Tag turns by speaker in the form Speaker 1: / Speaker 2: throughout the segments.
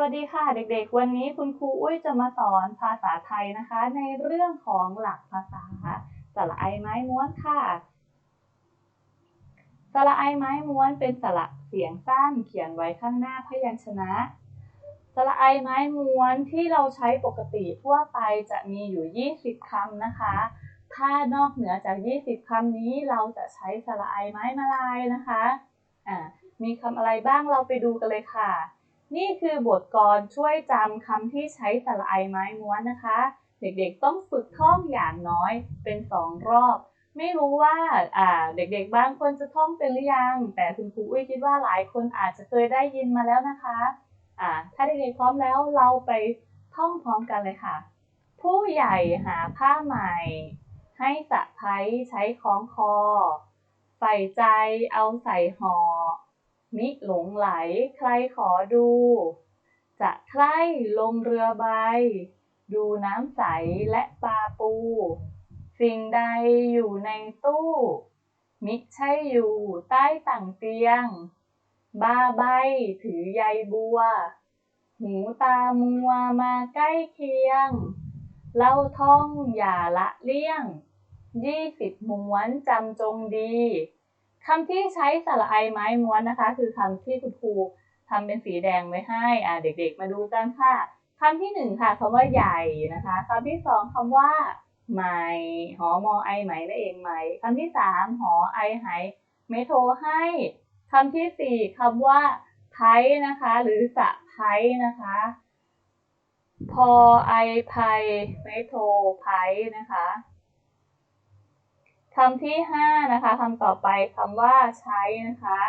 Speaker 1: วัสดีค่ะเด็กๆ วันนี้คุณครูอุ้ยจะมาสอนภาษาไทยนะคะ ในเรื่องของหลักภาษาสระไอไม้ม้วนค่ะสระไอไม้ม้วนเป็นสระเสียงสั้นเขียนไว้ข้างหน้าพยัญชนะสระไอไม้ม้วนที่เราใช้ปกติทั่วไปจะมีอยู่ 20 คำนะคะ ถ้านอกเหนือจาก 20 คำนี้เราจะใช้สระไอไม้มาลายนะคะอ่ามีคำอะไรบ้างเราไปดูกันเลยค่ะ นี่คือบทกรช่วยจำคำที่ใช้สระไอไม้ม้วนนะคะ เด็กๆต้องฝึกท่องอย่างน้อยเป็นสองรอบ ไม่รู้ว่าอ่าเด็กๆบางคนจะท่องเป็นหรือยัง แต่คุณครูอุ้ยคิดว่าหลายคนอาจจะเคยได้ยินมาแล้วนะคะอ่าถ้าเด็กๆพร้อมแล้วเราไปท่องพร้อมกันเลยค่ะ ผู้ใหญ่หาผ้าใหม่ ให้สะพ้ายใช้คล้องคอ ใส่ใจเอาใส่ห่อ มิหลงไหล ใครขอดู จะใคร่ลงเรือใบ ดูน้ำใสและปลาปู สิ่งใดอยู่ในตู้ มิใช่อยู่ใต้ต่างเตียง บ้าใบถือใยบัว หูตามัวมาใกล้เคียง เล่าท่องอย่าละเลี่ยง ยี่สิบม้วนจำจงดี คำที่ใช้สระไอไม้ม้วนนะคะ คือคำที่คุณครูทำเป็นสีแดงไว้ให้อ่าเด็กๆ มาดูกันค่ะคำที่หนึ่งค่ะคำว่าใหญ่นะคะคำที่สองคำว่าไหมหอมอไอไหมนั่นเองไหมคำที่สามหอไอไหไม่โทรให้คำที่สี่คำว่าไพนะคะ หรือสะไพนะคะ พอไอไพไม่โทรไพนะคะ คำที่ห้านะคะคำต่อไปคำว่าใช้นะคะ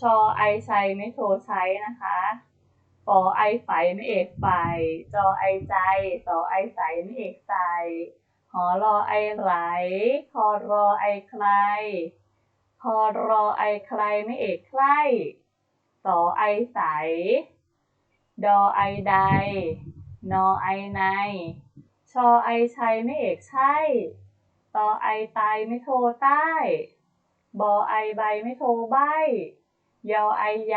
Speaker 1: ชอไอใช้ไม่โทใช้นะคะฟอไอไฟไม่เอกไฟจอไอใจสอไอใสไม่เอกใสหอรอไอไหลคอรอไอใครคอรอไอใครไม่เอกใครสอไอใสดอไอใด นอไอใน ชอไอชัยไม่เอกใช่ ตอไอตายไม่โทรใต้บอไอใบไม่โทรใบยอไอใย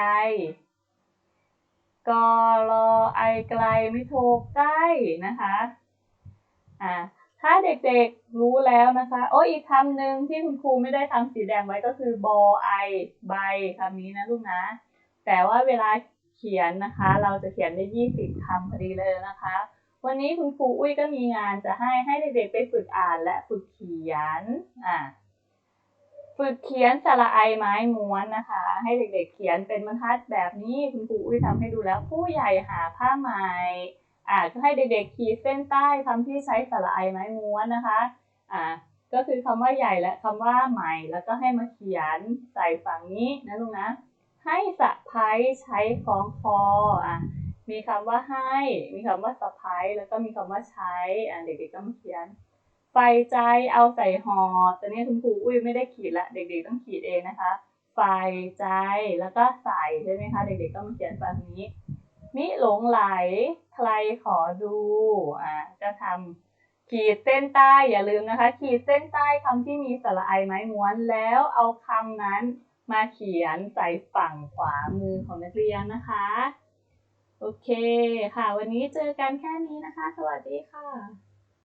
Speaker 1: กอรอไอไกลไม่โทรใกล้นะคะอ่าถ้าเด็กๆรู้แล้วนะคะ โอ้อีกคำหนึ่งที่คุณครูไม่ได้ทำสีแดงไว้ก็คือบอไอใบคำนี้นะลูกนะ แต่ว่าเวลาเขียนนะคะ เราจะเขียนได้ 20คำพอดีเลยนะคะ วันนี้คุณครูอุ้ยก็มีงานจะให้ให้เด็กๆไปฝึกอ่านและฝึกเขียนอ่าฝึกเขียนสระไอไม้ม้วนนะคะ ให้เด็กๆเขียนเป็นบรรทัดแบบนี้คุณครูอุ้ยทำให้ดูแล้วผู้ใหญ่หาผ้าไหมอ่าก็ให้เด็กๆขีดเส้นใต้คำที่ใช้สระไอไม้ม้วนนะคะอ่าก็คือคำว่าใหญ่และคำว่าใหม่แล้วก็ให้มาเขียนใส่ฝั่งนี้นะลูกนะให้สะพายใช้คล้องคออะ มีคำว่าให้ มีคำว่าสะพายแล้วก็มีคำว่าใช้อ่าเด็กๆก็มาเขียน ไฟใจเอาใส่หอแต่นี้คุณครูอุ้ยไม่ได้ขีดละเด็กๆต้องขีดเองนะคะ ไฟใจแล้วก็ใส่ใช่ไหมคะเด็กๆก็มาเขียนแบบนี้ มิหลงไหลใครขอดูอ่าจะทำขีดเส้นใต้อย่าลืมนะคะ ขีดเส้นใต้คำที่มีสระไอไม้ม้วนแล้วเอาคำนั้นมาเขียนใส่ฝั่งขวามือของนักเรียนนะคะ โอเคค่ะ วันนี้เจอกันแค่นี้นะคะ สวัสดีค่ะ